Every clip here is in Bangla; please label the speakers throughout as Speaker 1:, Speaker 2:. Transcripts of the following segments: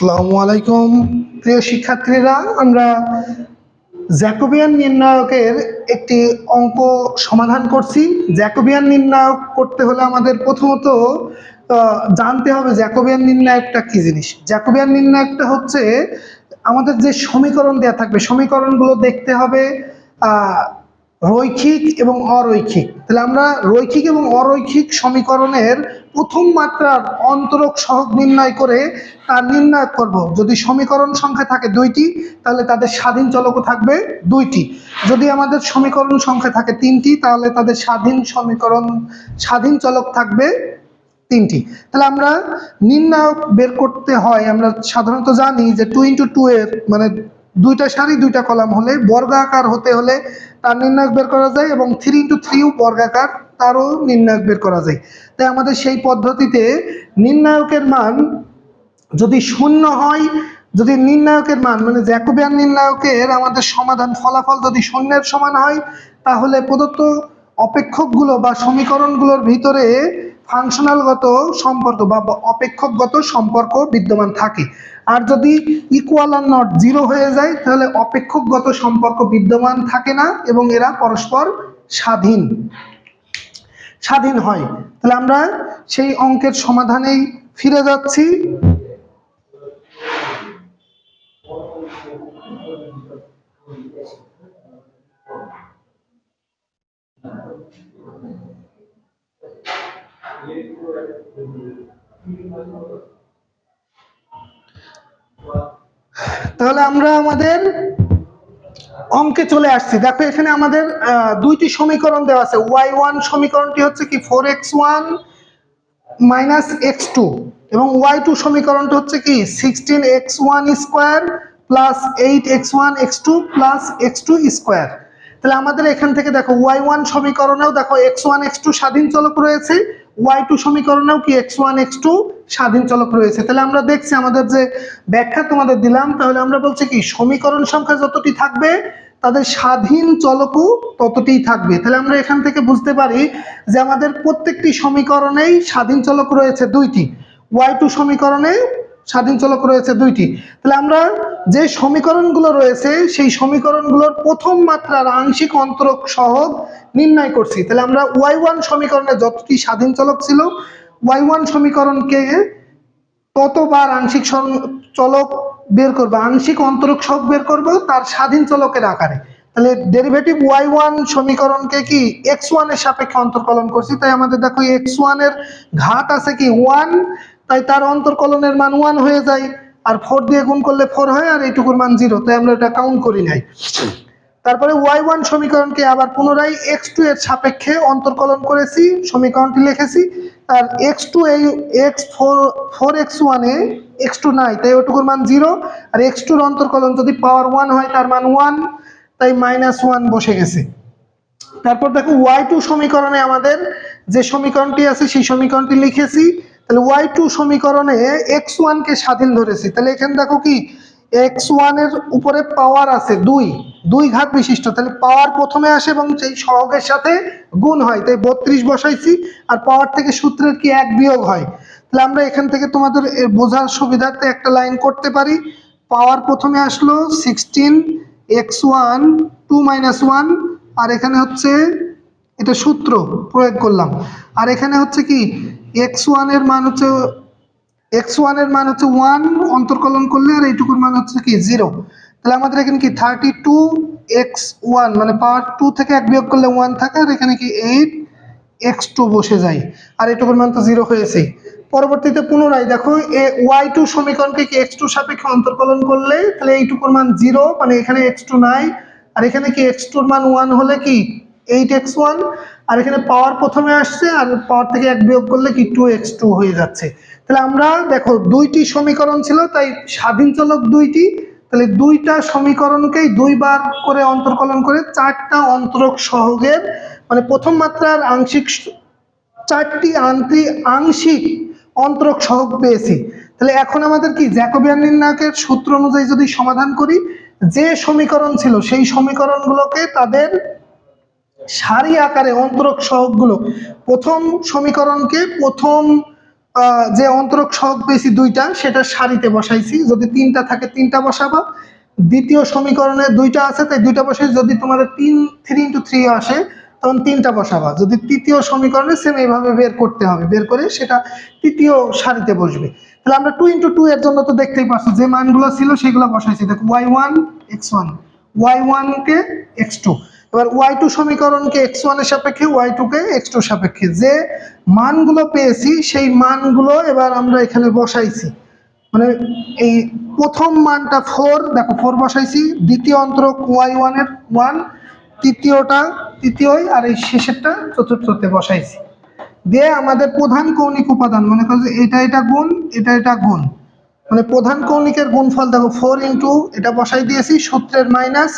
Speaker 1: আসসালামু আলাইকুম। প্রিয় শিক্ষার্থীরা, আমরা জ্যাকোবিয়ান নির্ণায়কের একটি অঙ্ক সমাধান করছি। জ্যাকোবিয়ান নির্ণায়ক করতে হলে আমাদের প্রথমত জানতে হবে জ্যাকোবিয়ান নির্ণায়কটা কি জিনিস। জ্যাকোবিয়ান নির্ণায়কটা হচ্ছে, আমাদের যে সমীকরণ দেওয়া থাকবে, সমীকরণগুলো দেখতে হবে রৈখিক এবং অরৈখিক। তাহলে আমরা রৈখিক এবং অরৈখিক সমীকরণের প্রথম মাত্রার অন্তরক সহগ নির্ণয় করে তার নির্ণয় করব। যদি সমীকরণ সংখ্যা থাকে দুইটি, তাহলে তাদের স্বাধীন চলকও থাকবে দুইটি। যদি আমাদের সমীকরণ সংখ্যা থাকে তিনটি, তাহলে তাদের স্বাধীন সমীকরণ, স্বাধীন চলক থাকবে তিনটি। তাহলে আমরা নির্ণায়ক বের করতে হয়। আমরা সাধারণত জানি যে টু ইন্টু টু এর মানে দুইটা সারি দুইটা কলাম হলে, বর্গাকার হতে হলে তার নির্ণায়ক বের করা যায় এবং থ্রি ইন্টু থ্রিও বর্গাকার তারও নির্ণায়ক বের করা যায়। তাই আমাদের সেই পদ্ধতিতে নির্ণায়কের মান যদি শূন্য হয়, যদি নির্ণায়কের মান মানে জ্যাকোবিয়ান নির্ণায়কের আমাদের সমাধান ফলাফল যদি শূন্যের সমান হয়, তাহলে প্রদত্ত অপেক্ষকগুলো বা সমীকরণগুলোর ভিতরে ফাংশনালগত সম্পর্ক বা অপেক্ষকগত সম্পর্ক বিদ্যমান থাকে। আর যদি ইকুয়াল আর নট জিরো হয়ে যায়, তাহলে অপেক্ষকগত সম্পর্ক বিদ্যমান থাকে না এবং এরা পরস্পর স্বাধীন। স্বাধীন হয়। তাহলে আমরা সেই অঙ্কের সমাধানেই ফিরে যাচ্ছি। তাহলে আমরা আমাদের অঙ্কে চলে আসছি। দেখো এখানে আমাদের দুইটি সমীকরণ দেওয়া আছে। ওয়াই ওয়ান সমীকরণটি হচ্ছে কি four x one minus x two এবং ওয়াই টু সমীকরণটা হচ্ছে কি sixteen x one square plus eight x one x two plus x two square তাহলে আমাদের এখান থেকে দেখো ওয়াই ওয়ান সমীকরণেও দেখো এক্স ওয়ান এক্স টু স্বাধীন চলক রয়েছে। ওয়াই টু সমীকরণেও কি এক্স ওয়ান এক্স টু স্বাধীন চলক রয়েছে? তাহলে আমরা দেখছি আমাদের যে ব্যাখ্যা তোমাদের দিলাম, তাহলে আমরা বলছি কি, সমীকরণ সংখ্যা যতটি থাকবে, তাদের স্বাধীন চলকও ততটিই থাকবে। তাহলে আমরা এখান থেকে বুঝতে পারি যে আমাদের প্রত্যেকটি সমীকরণেই স্বাধীন চলক রয়েছে দুইটি ওয়াই টু সমীকরণে স্বাধীন চলক রয়েছে দুইটি। তাহলে আমরা যে সমীকরণগুলো রয়েছে, সেই সমীকরণগুলোর প্রথম মাত্রার আংশিক অন্তরক সহগ নির্ণয় করছি। তাহলে আমরা ওয়াই ওয়ান সমীকরণে যতটি স্বাধীন চলক ছিল, ওয়াই ওয়ান সমীকরণকে ততবার আংশিক চলক বের করব, আংশিক অন্তরক সহগ বের করব তার স্বাধীন চলকের আকারে। তাহলে ডেরিভেটিভ ওয়াই ওয়ান সমীকরণকে কি এক্স ওয়ানের সাপেক্ষে অন্তর্কলন করছি? তাই আমাদের দেখো, এক্স ওয়ানের ঘাত আছে কি? ওয়ান তাই তার অন্তর্কলনের মান ওয়ান হয়ে যায়, আর ফোর দিয়ে গুণ করলে ফোর হয়, আর এইটুকুর মান জিরো তাই আমরা এটা কাউন্ট করি নাই। তারপরে ওয়াই ওয়ান সমীকরণকে আবার পুনরায় এক্স টু এর সাপেক্ষে অন্তর্কলন করেছি, সমীকরণটি লিখেছি আর এক্স টু এই এক্স ফোর ফোর এক্স ওয়ানে এক্স টু নাই, তাই ওটুকুর মান জিরো আর এক্স টুর অন্তর্কলন যদি পাওয়ার ওয়ান হয়, তার মান ওয়ান তাই মাইনাস ওয়ান বসে গেছে। তারপর দেখো ওয়াই টু সমীকরণে আমাদের যে সমীকরণটি আছে, সেই সমীকরণটি লিখেছি তাহলে ওয়াই টু সমীকরণে এক্স ওয়ানকে স্বাধীন ধরেছি। তাহলে এখানে দেখো কি এক্স ওয়ানের উপরে পাওয়ার আছে দুই দুই ঘাত বিশিষ্ট। তাহলে পাওয়ার প্রথমে আসে এবং সেই সহগের সাথে গুণ হয়। তাই বত্রিশ বসাইছি, আর পাওয়ার থেকে সূত্রের কি এক বিয়োগ হয়? তাহলে আমরা এখান থেকে তোমাদের বোঝার সুবিধার্থে একটা লাইন করতে পারি। পাওয়ার প্রথমে আসলো sixteen x one two minus one আর এখানে হচ্ছে, এটা সূত্র প্রয়োগ করলাম। আর এখানে হচ্ছে কি এক্স ওয়ানের মান হচ্ছে এক্স ওয়ানের মান হচ্ছে ওয়ান অন্তর্কলন করলে আর এইটুকুর মান হচ্ছে কি জিরো তাহলে আমাদের এখানে কি থার্টি টু এক্স ওয়ান মানে পাওয়ার টু থেকে এক বিয়োগ করলে ওয়ান থাকে, আর এখানে কি এইট এক্স টু বসে যায়। আর এইটুকুর মান তো জিরো হয়েছেই পরবর্তীতে পুনরায় দেখো, এ ওয়াই টু সমীকরণকে কি এক্স টু সাপেক্ষে অন্তর্কলন করলে, তাহলে এইটুকুর মান জিরো মানে এখানে এক্স টু নাই। আর এখানে কি এক্স টুর মান ওয়ান হলে কি এইট এক্স ওয়ান আর এখানে পাওয়ার প্রথমে আসছে, আর পাওয়ার থেকে এক বিয়োগ করলে কি টু এক্স টু হয়ে যাচ্ছে। তাহলে আমরা দেখো দুইটি সমীকরণ ছিল, তাই স্বাধীন চলক দুইটি। তাহলে দুইটা সমীকরণকেই দুইবার করে অন্তর্কলন করে চারটা অন্তরক সহগের মানে প্রথম মাত্রার আংশিক চারটি আন্ত্রিক আংশিক অন্তরক সহগ পেয়েছি। তাহলে এখন আমাদের কি জ্যাকোবিয়ান নির্ণায়কের সূত্র অনুযায়ী যদি সমাধান করি, যে সমীকরণ ছিল সেই সমীকরণগুলোকে তাদের সারি আকারে অন্তরক সহগগুলো, প্রথম সমীকরণকে প্রথম যে অন্তরক সহগ পেয়েছি দুইটা, সেটা সারিতে বসাইছি। যদি তিনটা থাকে, তিনটা বসাবা। দ্বিতীয় সমীকরণে দুইটা আছে, তাই দুইটা বসাই যদি তোমাদের তিন থ্রি ইন্টু থ্রি আসে, তখন তিনটা বসাবা। যদি তৃতীয় সমীকরণে সেম এইভাবে বের করতে হবে, বের করে সেটা তৃতীয় সারিতে বসবে। তাহলে আমরা টু ইন্টু টু এর জন্য তো দেখতেই পাচ্ছ যে মানগুলো ছিল সেগুলো বসাইছি। দেখো y one x one y ওয়ানকে এক্স টু এবার ওয়াই টু সমীকরণকে এক্স ওয়ানের সাপেক্ষে ওয়াই টুকে এক্স টু সাপেক্ষে। যে মানগুলো পেয়েছি, সেই মানগুলো এবার আমরা এখানে বসাইছি। মানে এই প্রথম মানটা ফোর দেখো ফোর বসাইছি। দ্বিতীয় অন্তরক ওয়াই ওয়ানের ওয়ান তৃতীয়টা তৃতীয়ই, আর এই শেষেরটা চতুর্থতে বসাইছি। দিয়ে আমাদের প্রধান কৌণিক উপাদান, মনে করো যে এটা এটা গুণ, এটা এটা গুণ। মানে প্রধান কৌণিকের গুণফল দেখো ফোর ইন্টু এটা বসাই দিয়েছি, সূত্রের মাইনাস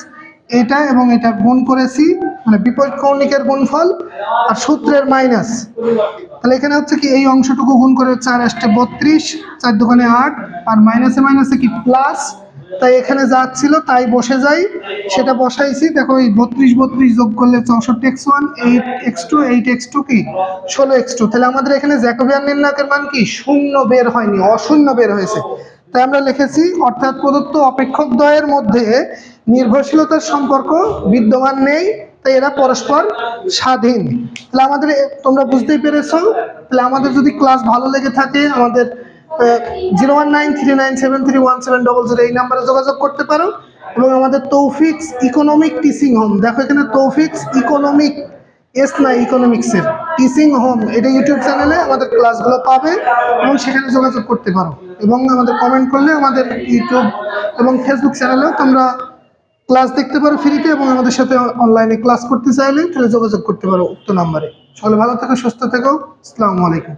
Speaker 1: এটা এবং এটা গুণ করেছি মানে বিপরীত কৌণিকের গুণফল আর সূত্রের মাইনাস তাহলে এখানে হচ্ছে কি এই অংশটুকু গুণ করে চার আসতে বত্রিশ, চার দোকানে আট, আর মাইনাসে মাইনাসে কি প্লাস তাই এখানে যা ছিল তাই বসে যাই, সেটা বসাইছি। দেখো এই বত্রিশ বত্রিশ যোগ করলে চৌষট্টি x one, eight x two, eight x two কি? ষোলো এক্স টু। তাহলে আমাদের এখানে জ্যাকোবিয়ান নির্ণায়কের মান কি? শূন্য বের হয়নি, অশূন্য বের হয়েছে। তাই আমরা লিখেছি, অর্থাৎ প্রদত্ত অপেক্ষক দ্বয়ের মধ্যে নির্ভরশীলতার সম্পর্ক বিদ্যমান নেই, তাই এরা পরস্পর স্বাধীন। তাহলে আমাদের তোমরা বুঝতেই পেরেছ, তাহলে আমাদের যদি ক্লাস ভালো লেগে থাকে, আমাদের zero one nine three nine seven three one seven double zero এই নাম্বারে যোগাযোগ করতে পারো, এবং আমাদের তৌফিক্স ইকোনমিক টিচিং হোম দেখো এখানে তৌফিক্স ইকোনমিক এস না ইকোনমিক্সের টিচিং হোম, এটা ইউটিউব চ্যানেলে আমাদের ক্লাসগুলো পাবে এবং সেখানে যোগাযোগ করতে পারো। এবং আমাদের কমেন্ট করলে আমাদের ইউটিউব এবং ফেসবুক চ্যানেলেও তোমরা ক্লাস দেখতে পারো ফ্রিতে এবং আমাদের সাথে অনলাইনে ক্লাস করতে চাইলে তাহলে যোগাযোগ করতে পারো উক্ত নাম্বারে সকলে ভালো থেকো, সুস্থ থেকো। আসসালামু আলাইকুম।